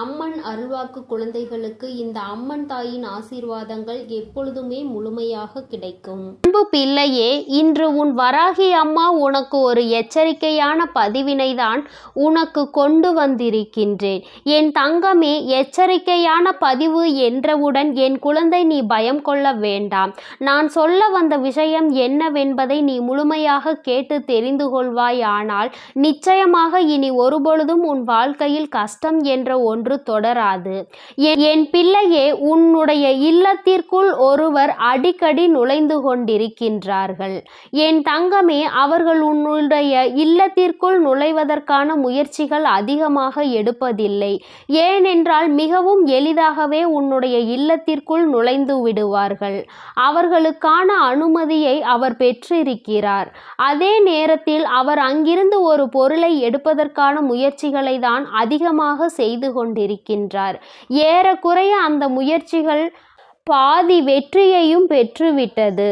அம்மன் அருள்வாக்கு குழந்தைகளுக்கு இந்த அம்மன் தாயின் ஆசீர்வாதங்கள் எப்பொழுதுமே முழுமையாக கிடைக்கும். அன்பு பிள்ளையே இன்று உன் வராகி அம்மா உனக்கு ஒரு எச்சரிக்கையான பதிவினை தான் உனக்கு கொண்டு வந்திருக்கின்றேன். என் தங்கமே எச்சரிக்கையான பதிவு என்றவுடன் என் குழந்தை நீ பயம் கொள்ள வேண்டாம். நான் சொல்ல வந்த விஷயம் என்னவென்பதை நீ முழுமையாக கேட்டு தெரிந்து கொள்வாயானால் நிச்சயமாக இனி ஒருபொழுதும் உன் வாழ்க்கையில் கஷ்டம் என்ற ஒன்று தொடராது. என்- பிள்ளையே உன்னுடைய இல்லத்திற்குள் ஒருவர் அடிக்கடி நுழைந்து கொண்டிருக்கின்றார்கள். என் தங்கமே அவர்கள் உன்னுடைய இல்லத்திற்குள் நுழைவதற்கான முயற்சிகள் அதிகமாக எடுப்பதில்லை. ஏனென்றால் மிகவும் எளிதாகவே உன்னுடைய இல்லத்திற்குள் நுழைந்து விடுவார்கள். அவர்களுக்கான அனுமதியை அவர் பெற்றிருக்கிறார். அதே நேரத்தில் அவர் அங்கிருந்து ஒரு பொருளை எடுப்பதற்கான முயற்சிகளை தான் அதிகமாக செய்து கொண்டிருக்கின்றார். ஏறக்குறைய அந்த முயற்சிகள் பாதி வெற்றியையும் பெற்றுவிட்டது.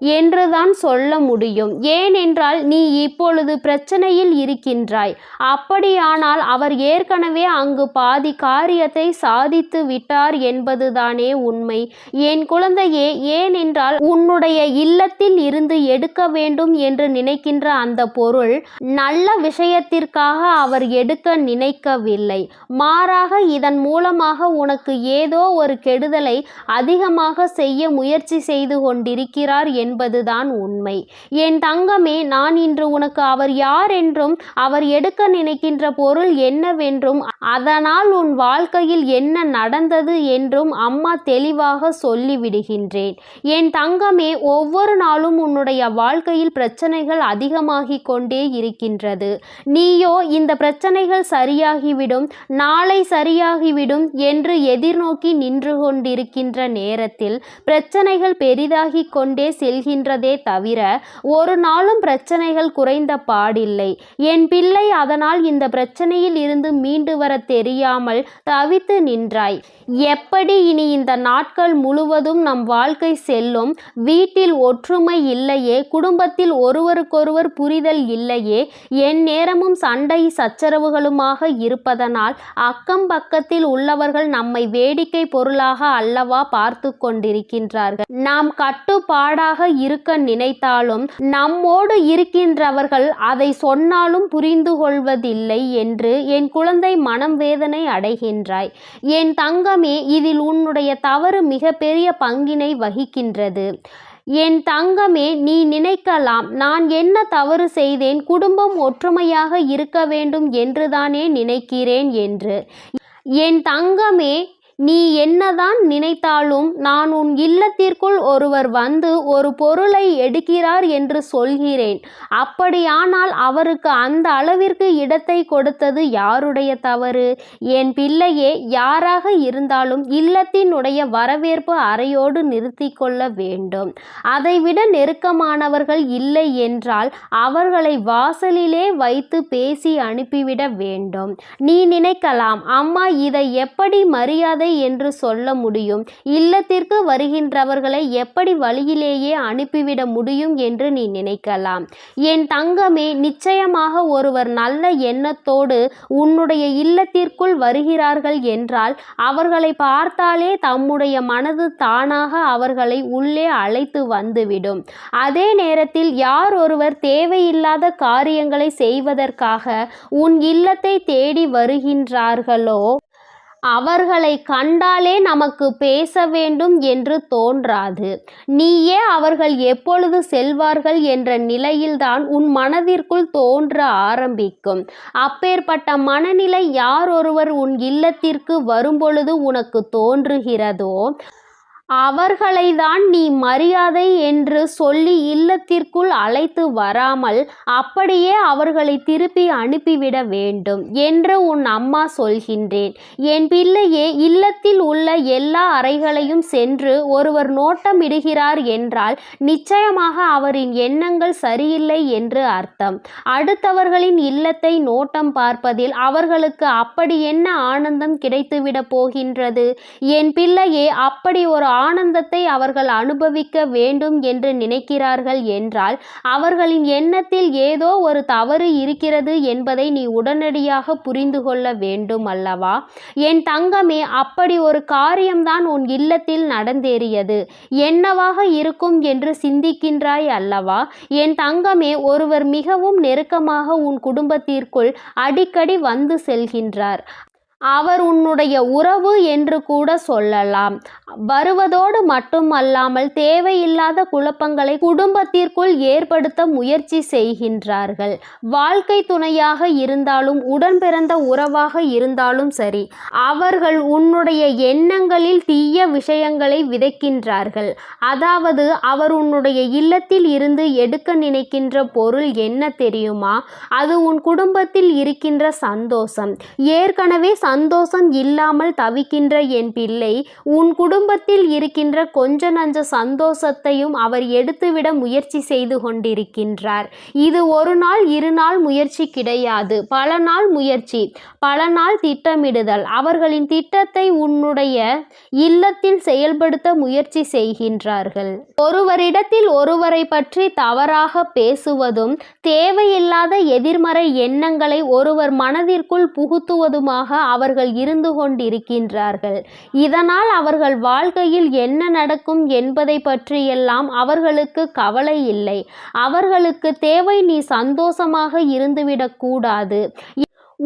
என்றுதான் சொல்ல முடியும். ஏனென்றால் நீ இப்பொழுது பிரச்சனையில் இருக்கின்றாய். அப்படியானால் அவர் ஏற்கனவே அங்கு பாதி காரியத்தை சாதித்து விட்டார் என்பதுதானே உண்மை. என் குழந்தையே ஏனென்றால் உன்னுடைய இல்லத்தில் இருந்து எடுக்க வேண்டும் என்று நினைக்கின்ற அந்த பொருள் நல்ல விஷயத்திற்காக அவர் எடுக்க நினைக்கவில்லை. மாறாக இதன் மூலமாக உனக்கு ஏதோ ஒரு கெடுதலை அதிகமாக செய்ய முயற்சி செய்து கொண்டிருக்கிறார் என்பதுதான் உண்மை. என் தங்கமே நான் இன்று உனக்கு அவர் யார் என்றும் அவர் எடுக்க நினைக்கின்ற பொருள் என்னவென்றும் அதனால் உன் வாழ்க்கையில் என்ன நடந்தது என்றும் அம்மா தெளிவாக சொல்லிவிடுகின்றேன். என் தங்கமே ஒவ்வொரு நாளும் உன்னுடைய வாழ்க்கையில் பிரச்சனைகள் அதிகமாகிக் கொண்டே இருக்கின்றது. நீயோ இந்த பிரச்சனைகள் சரியாகிவிடும் நாளை சரியாகிவிடும் என்று எதிர்நோக்கி நின்று கொண்டிருக்கின்ற நேரத்தில் பிரச்சனைகள் பெரிதாகிக் கொண்டே செல்கின்றதே தவிர ஒரு நாளும் பிரச்சனைகள் குறைந்த பாடில்லை. என் பிள்ளை அதனால் இந்த பிரச்சனையில் இருந்து மீண்டு வர தெரியாமல் தவித்து நின்றாய். எப்படி இனி இந்த நாட்கள் முழுவதும் நம் வாழ்க்கை செல்லும்? வீட்டில் ஒற்றுமை இல்லையே குடும்பத்தில் ஒருவருக்கொருவர் புரிதல் இல்லையே என் நேரமும் சண்டை சச்சரவுகளுமாக இருப்பதனால் அக்கம் பக்கத்தில் உள்ளவர்கள் நம்மை வேடிக்கை பொருளாக அல்லவா பார்த்து கொண்டிருக்கின்றார்கள். நாம் கட்டுப்பாடாக இருக்க நினைத்தாலும் நம்மோடு இருக்கின்றவர்கள் அதை சொன்னாலும் புரிந்து கொள்வதில்லை என்று என் குழந்தை மனம் வேதனை அடைகின்றாய். என் தங்கமே இதில் உன்னுடைய தவறு மிகப்பெரிய பங்கினை வகிக்கின்றது. என் தங்கமே நீ நினைக்கலாம் நான் என்ன தவறு செய்தேன் குடும்பம் ஒற்றுமையாக இருக்க வேண்டும் என்றுதானே நினைக்கிறேன் என்று. என் தங்கமே நீ என்னதான் நினைத்தாலும் நான் உன் இல்லத்திற்குள் ஒருவர் வந்து ஒரு பொருளை எடுக்கிறார் என்று சொல்கிறேன். அப்படியானால் அவருக்கு அந்த அளவிற்கு இடத்தை கொடுத்தது யாருடைய தவறு? என் பிள்ளையே யாராக இருந்தாலும் இல்லத்தினுடைய வரவேற்பு அறையோடு நிறுத்தி கொள்ள வேண்டும். அதைவிட நெருக்கமானவர்கள் இல்லை என்றால் அவர்களை வாசலிலே வைத்து பேசி அனுப்பிவிட வேண்டும். நீ நினைக்கலாம் அம்மா இதை எப்படி மரியாதை என்று சொல்ல முடியும். இல்லத்திற்கு வருகின்றவர்களை எப்படி வழியிலேயே அனுப்பிவிட முடியும் என்று நீ நினைக்கலாம். என் தங்கமே நிச்சயமாக ஒருவர் நல்ல எண்ணத்தோடு உன்னுடைய இல்லத்திற்குள் வருகிறார்கள் என்றால் அவர்களை பார்த்தாலே தம்முடைய மனது தானாக அவர்களை உள்ளே அழைத்து வந்துவிடும். அதே நேரத்தில் யார் ஒருவர் தேவையில்லாத காரியங்களை செய்வதற்காக உன் இல்லத்தை தேடி வருகின்றார்களோ அவர்களை கண்டாலே நமக்கு பேச வேண்டும் என்று தோன்றாது. நீயே அவர்கள் எப்பொழுது செல்வார்கள் என்ற நிலையில்தான் உன் மனதிற்குள் தோன்ற ஆரம்பிக்கும். அப்பேற்பட்ட மனநிலை யார் ஒருவர் உன் இல்லத்திற்கு வரும்பொழுது உனக்கு தோன்றுகிறதோ அவர்களை தான் நீ மரியாதை என்று சொல்லி இல்லத்திற்குள் அழைத்து வராமல் அப்படியே அவர்களை திருப்பி அனுப்பிவிட வேண்டும் என்று உன் அம்மா சொல்கின்றேன். என் பிள்ளையே இல்லத்தில் உள்ள எல்லா அறைகளையும் சென்று ஒருவர் நோட்டமிடுகிறார் என்றால் நிச்சயமாக அவரின் எண்ணங்கள் சரியில்லை என்று அர்த்தம். அடுத்தவர்களின் இல்லத்தை நோட்டம் பார்ப்பதில் அவர்களுக்கு அப்படி என்ன ஆனந்தம் கிடைத்துவிட போகின்றது? என் பிள்ளையே அப்படி ஒரு ஆனந்தத்தை அவர்கள் அனுபவிக்க வேண்டும் என்று நினைக்கிறார்கள் என்றால் அவர்களின் எண்ணத்தில் ஏதோ ஒரு தவறு இருக்கிறது என்பதை நீ உடனடியாக புரிந்து கொள்ள வேண்டும் அல்லவா? என் தங்கமே அப்படி ஒரு காரியம்தான் உன் இல்லத்தில் நடந்தேறியது. என்னவாக இருக்கும் என்று சிந்திக்கின்றாய் அல்லவா? என் தங்கமே ஒருவர் மிகவும் நெருக்கமாக உன் குடும்பத்திற்குள் அடிக்கடி வந்து செல்கின்றார். அவர் உன்னுடைய உறவு என்று கூட சொல்லலாம். வருவதோடு மட்டுமல்லாமல் தேவையில்லாத குழப்பங்களை குடும்பத்திற்குள் ஏற்படுத்த முயற்சி செய்கின்றார்கள். வாழ்க்கை துணையாக இருந்தாலும் உடன் பிறந்த உறவாக இருந்தாலும் சரி அவர்கள் உன்னுடைய எண்ணங்களில் தீய விஷயங்களை விதைக்கின்றார்கள். அதாவது அவர் உன்னுடைய இல்லத்தில் இருந்து எடுக்க நினைக்கின்ற பொருள் என்ன தெரியுமா? அது உன் குடும்பத்தில் இருக்கின்ற சந்தோஷம். ஏற்கனவே சந்தோஷம் இல்லாமல் தவிக்கின்ற என் பிள்ளை உன் குடும்பத்தில் இருக்கின்ற கொஞ்ச நஞ்ச சந்தோஷத்தையும் அவர் எடுத்துவிட முயற்சி செய்து கொண்டிருக்கின்றார். இது ஒரு நாள் இரு நாள் முயற்சி கிடையாது. பல நாள் முயற்சி பல நாள் திட்டமிடுதல். அவர்களின் திட்டத்தை உன்னுடைய இல்லத்தில் செயல்படுத்த முயற்சி செய்கின்றார்கள். ஒருவரிடத்தில் ஒருவரை பற்றி தவறாக பேசுவதும் தேவையில்லாத எதிர்மறை எண்ணங்களை ஒருவர் மனதிற்குள் புகுத்துவதுமாக அவர்கள் இருந்து கொண்டிருக்கின்றார்கள். இதனால் அவர்கள் வாழ்க்கையில் என்ன நடக்கும் என்பதை பற்றியெல்லாம் அவர்களுக்கு கவலை இல்லை. அவர்களுக்கு தேவை நீ சந்தோஷமாக இருந்துவிடக்கூடாது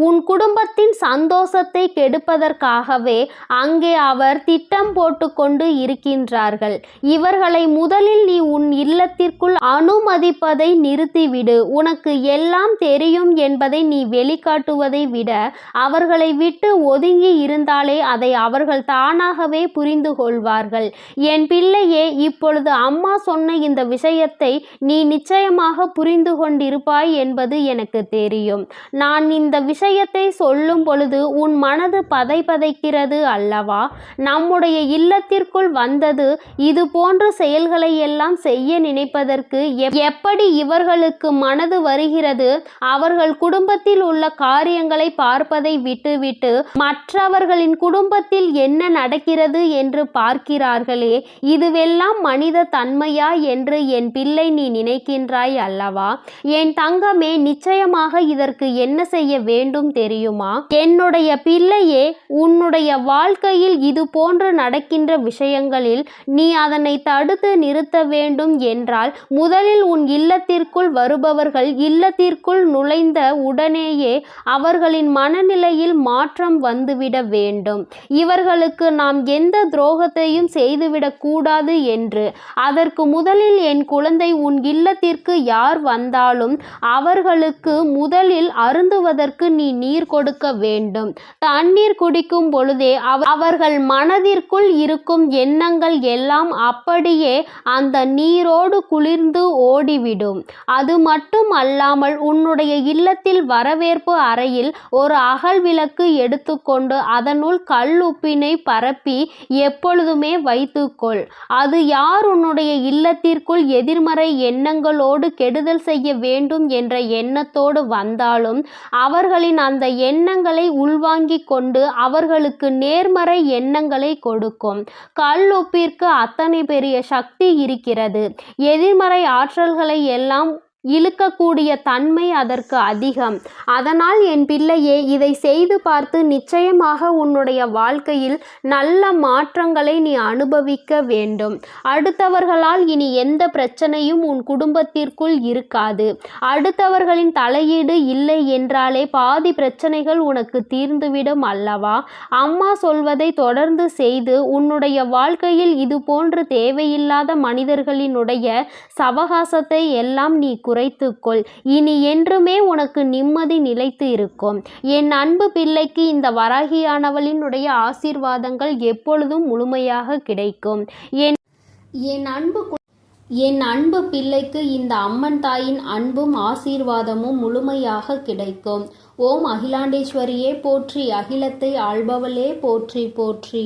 உன் குடும்பத்தின் சந்தோஷத்தை கெடுப்பதற்காகவே அங்கே அவர் திட்டம் போட்டுக்கொண்டு இருக்கின்றார்கள். இவர்களை முதலில் நீ உன் இல்லத்திற்குள் அனுமதிப்பதை நிறுத்திவிடு. உனக்கு எல்லாம் தெரியும் என்பதை நீ வெளிக்காட்டுவதை விட அவர்களை விட்டு ஒதுங்கி இருந்தாலே அதை அவர்கள் தானாகவே புரிந்து கொள்வார்கள். என் பிள்ளையே இப்பொழுது அம்மா சொன்ன இந்த விஷயத்தை நீ நிச்சயமாக புரிந்து கொண்டிருப்பாய் என்பது எனக்கு தெரியும். நான் இந்த விஷயத்தை சொல்லும் பொழுது உன் மனது பதை பதைக்கிறது அல்லவா? நம்முடைய இல்லத்திற்குள் வந்தது இது போன்ற செயல்களை எல்லாம் செய்ய நினைப்பதற்கு எப்படி இவர்களுக்கு மனது வருகிறது? அவர்கள் குடும்பத்தில் உள்ள காரியங்களை பார்ப்பதை விட்டுவிட்டு மற்றவர்களின் குடும்பத்தில் என்ன நடக்கிறது என்று பார்க்கிறார்களே இதுவெல்லாம் மனித தன்மையா என்று என் பிள்ளை நீ நினைக்கின்றாய் அல்லவா? என் தங்கமே நிச்சயமாக இதற்கு என்ன செய்ய வேண்டும்? தெரியுமா? என்னுடைய பிள்ளையே உன்னுடைய வாழ்க்கையில் இது போன்று நடக்கின்ற விஷயங்களில் நீ அதனை தடுத்து நிறுத்த வேண்டும் என்றால் முதலில் உன் இல்லத்திற்குள் வருபவர்கள் இல்லத்திற்குள் நுழைந்த உடனேயே அவர்களின் மனநிலையில் மாற்றம் வந்துவிட வேண்டும். இவர்களுக்கு நாம் எந்த துரோகத்தையும் செய்துவிடக் கூடாது என்று. அதற்கு முதலில் என் குழந்தை உன் இல்லத்திற்கு யார் வந்தாலும் அவர்களுக்கு முதலில் அருந்துவதற்கு நீ நீர் கொடுக்க வேண்டும். தண்ணீர் குடிக்கும் பொழுதே அவர்கள் மனதிற்குள் இருக்கும் எண்ணங்கள் எல்லாம் அப்படியே அந்த நீரோடு குளிர்ந்து ஓடிவிடும். அது மட்டும் அல்லாமல் உன்னுடைய இல்லத்தில் வரவேற்பு அறையில் ஒரு அகல் விளக்கு எடுத்துக்கொண்டு அதனுள் கல் உப்பினை பரப்பி எப்பொழுதுமே வைத்துக்கொள். அது யார் உன்னுடைய இல்லத்திற்குள் எதிர்மறை எண்ணங்களோடு கெடுதல் செய்ய வேண்டும் என்ற எண்ணத்தோடு வந்தாலும் அவர்கள் அவர்களின் அந்த எண்ணங்களை உள்வாங்கிக் கொண்டு அவர்களுக்கு நேர்மறை எண்ணங்களை கொடுக்கும். கல் உப்பிற்கு அத்தனை பெரிய சக்தி இருக்கிறது. எதிர்மறை ஆற்றல்களை எல்லாம் இழுக்கக்கூடிய தன்மை அதற்கு அதிகம். அதனால் என் பிள்ளையே இதை செய்து பார்த்து நிச்சயமாக உன்னுடைய வாழ்க்கையில் நல்ல மாற்றங்களை நீ அனுபவிக்க வேண்டும். அடுத்தவர்களால் இனி எந்த பிரச்சனையும் உன் குடும்பத்திற்குள் இருக்காது. அடுத்தவர்களின் தலையீடு இல்லை என்றாலே பாதி பிரச்சனைகள் உனக்கு தீர்ந்துவிடும் அல்லவா? அம்மா சொல்வதை தொடர்ந்து செய்து உன்னுடைய வாழ்க்கையில் இது போன்று தேவையில்லாத மனிதர்களினுடைய சவகாசத்தை எல்லாம் நீ உரைத்துக்கொள் இனி என்றுமே உனக்கு நிம்மதி நிலைத்து இருக்கும். என் அன்பு பிள்ளைக்கு இந்த வராகியானவளினுடைய ஆசீர்வாதங்கள் எப்பொழுதும் முழுமையாக கிடைக்கும். என் என் அன்பு என் அன்பு பிள்ளைக்கு இந்த அம்மன் தாயின் அன்பும் ஆசீர்வாதமும் முழுமையாக கிடைக்கும். ஓம் அகிலாண்டேஸ்வரியே போற்றி. அகிலத்தை ஆள்பவளே போற்றி போற்றி.